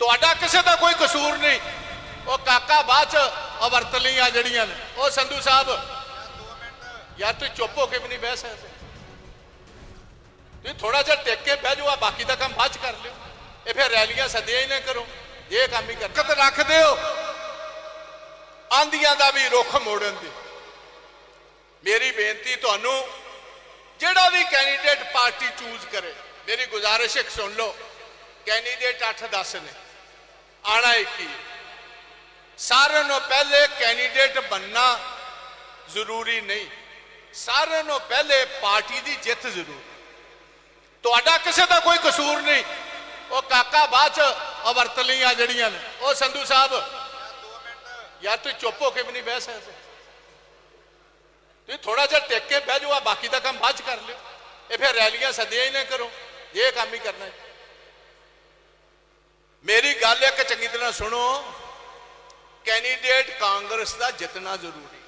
ਤੁਹਾਡਾ ਕਿਸੇ ਦਾ ਕੋਈ ਕਸੂਰ ਨਹੀਂ। ਉਹ ਕਾਕਾ ਬਾਅਦ ਚ ਅਵਰਤ ਲਈਆਂ ਜਿਹੜੀਆਂ ਨੇ, ਉਹ ਸੰਧੂ ਸਾਹਿਬ। ਯਾਰ ਤੂੰ ਚੁੱਪ ਹੋ ਕੇ ਵੀ ਨਹੀਂ ਬਹਿ ਸਕਦੇ। ਤੁਸੀਂ ਥੋੜਾ ਜਿਹਾ ਟਿਕ ਕੇ ਬਹਿ ਜਾਓ ਬਾਕੀ ਦਾ ਕੰਮ ਬਾਅਦ ਚ ਕਰ ਲਿਓ। ਇਹ ਫਿਰ ਰੈਲੀਆਂ ਸੱਦਿਆ ਹੀ ਨਾ ਕਰੋ। ਇਹ ਕੰਮ ਹੀ ਕਰ ਕਤ ਰੱਖਦੇ ਹੋ ਆਂਦੀਆਂ ਦਾ ਵੀ ਰੁੱਖ ਮੋੜਨ ਦੀ। ਮੇਰੀ ਬੇਨਤੀ ਤੁਹਾਨੂੰ, ਜਿਹੜਾ ਵੀ ਕੈਂਡੀਡੇਟ ਪਾਰਟੀ ਚੂਜ਼ ਕਰੇ, ਮੇਰੀ ਗੁਜ਼ਾਰਿਸ਼ ਇੱਕ ਸੁਣ ਲਓ। ਕੈਂਡੀਡੇਟ 8-10 ਨੇ। ਆਣਾ ਇੱਕ ਹੀ ਸਾਰਿਆਂ ਨੂੰ ਪਹਿਲੇ ਕੈਂਡੀਡੇਟ ਬੰਨਾ ਜ਼ਰੂਰੀ ਨਹੀਂ। ਸਾਰਿਆਂ ਨੂੰ ਪਹਿਲੇ ਪਾਰਟੀ ਦੀ ਜਿੱਤ ਜ਼ਰੂਰੀ। ਤੁਹਾਡਾ ਕਿਸੇ ਦਾ ਕੋਈ ਕਸੂਰ ਨਹੀਂ। ਉਹ ਕਾਕਾ ਬਾਅਦ ਚ ਅਵਰਤ ਲਈਆਂ ਜਿਹੜੀਆਂ ਨੇ, ਉਹ ਸੰਧੂ ਸਾਹਿਬ। ਯਾਰ ਤੂੰ ਚੁੱਪ ਹੋ ਕੇ ਵੀ ਨਹੀਂ ਬਹਿ ਸਕਦੇ। ਤੁਸੀਂ ਥੋੜਾ ਜਿਹਾ ਟਿਕ ਕੇ ਬਹਿ ਜਾਓ ਆ ਬਾਕੀ ਦਾ ਕੰਮ ਬਾਅਦ ਚ ਕਰ ਲਿਓ। ਇਹ ਫਿਰ ਰੈਲੀਆਂ ਸੱਦਿਆ ਹੀ ਨਾ ਕਰੋ। ਇਹ ਕੰਮ ਹੀ ਕਰਨਾ ਹੈ। ਗੱਲ ਇੱਕ ਚੰਗੀ ਤਰ੍ਹਾਂ ਸੁਣੋ ਕੈਂਡੀਡੇਟ ਕਾਂਗਰਸ ਦਾ ਜਿੱਤਣਾ ਜ਼ਰੂਰੀ